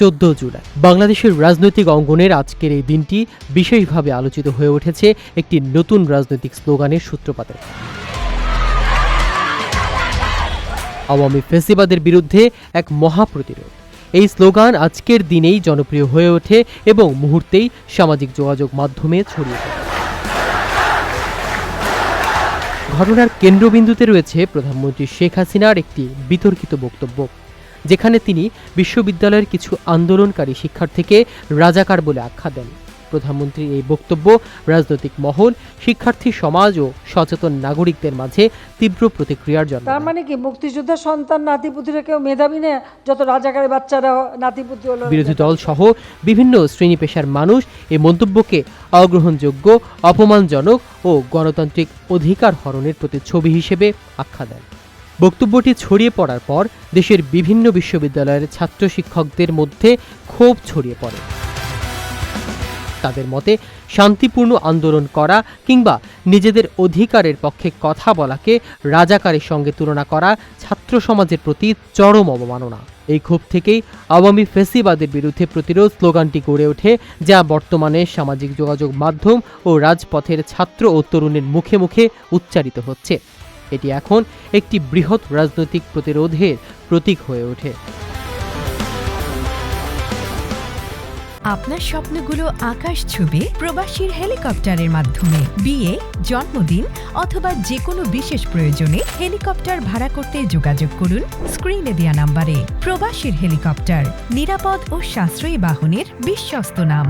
চোদ্দ জুলাই। বাংলাদেশের রাজনৈতিক অঙ্গনের আজকের এই দিনটি বিশেষভাবে আলোচিত হয়ে উঠেছে একটি নতুন রাজনৈতিক স্লোগানের সূত্রপাতে আওয়ামী ফেসিবাদের বিরুদ্ধে এক মহাপ্রতিরোধ। এই স্লোগান আজকের দিনেই জনপ্রিয় হয়ে ওঠে এবং মুহূর্তেই সামাজিক যোগাযোগ মাধ্যমে ছড়িয়ে পড়ে। ঘটনার কেন্দ্রবিন্দুতে রয়েছে প্রধানমন্ত্রী শেখ হাসিনার একটি বিতর্কিত বক্তব্য। যেখানে তিনি বিশ্ববিদ্যালয়ের কিছু আন্দোলনকারী শিক্ষার্থীকে রাজাকার বলে আখ্যা দেন। প্রধানমন্ত্রীর এই বক্তব্য রাজনৈতিক মহল শিক্ষার্থী সমাজ ও সচেতন নাগরিকদের মাঝে তীব্র প্রতিক্রিয়ার জন্য তার মানে কি মুক্তিযোদ্ধার সন্তান নাতিপুতিরা কেউ মেধাবী না? যত রাজাকারের বাচ্চারা নাতিপুতি হলো বিরোধী দল সহ বিভিন্ন শ্রেণি পেশার মানুষ এই মন্তব্যকে অগ্রহণযোগ্য অপমানজনক ও গণতান্ত্রিক অধিকার হরণের প্রতিচ্ছবি হিসেবে আখ্যা দেন। বক্তব্যটি ছড়িয়ে পড়ার পর দেশের বিভিন্ন বিশ্ববিদ্যালয়ের ছাত্র শিক্ষকদের মধ্যে ক্ষোভ ছড়িয়ে পড়ে। তাদের মতে, শান্তিপূর্ণ আন্দোলন করা কিংবা নিজেদের অধিকারের পক্ষে কথা বলাকে রাজাকারের সঙ্গে তুলনা করা ছাত্র সমাজের প্রতি চরম অবমাননা। এই ক্ষোভ থেকেই আওয়ামী ফেসিবাদের বিরুদ্ধে প্রতিরোধ স্লোগানটি গড়ে ওঠে, যা বর্তমানে সামাজিক যোগাযোগ মাধ্যম ও রাজপথের ছাত্র ও তরুণের মুখে মুখে উচ্চারিত হচ্ছে। এটি এখন একটি বৃহৎ রাজনৈতিক প্রতিরোধের প্রতীক হয়ে ওঠে। আপনার স্বপ্নগুলো আকাশ ছুবে প্রবাসীর হেলিকপ্টারের মাধ্যমে। বিয়ে, জন্মদিন অথবা যে কোনো বিশেষ প্রয়োজনে হেলিকপ্টার ভাড়া করতে যোগাযোগ করুন স্ক্রিনে দেয়া নাম্বারে। প্রবাসীর হেলিকপ্টার, নিরাপদ ও সাশ্রয়ী বাহনের বিশ্বস্ত নাম।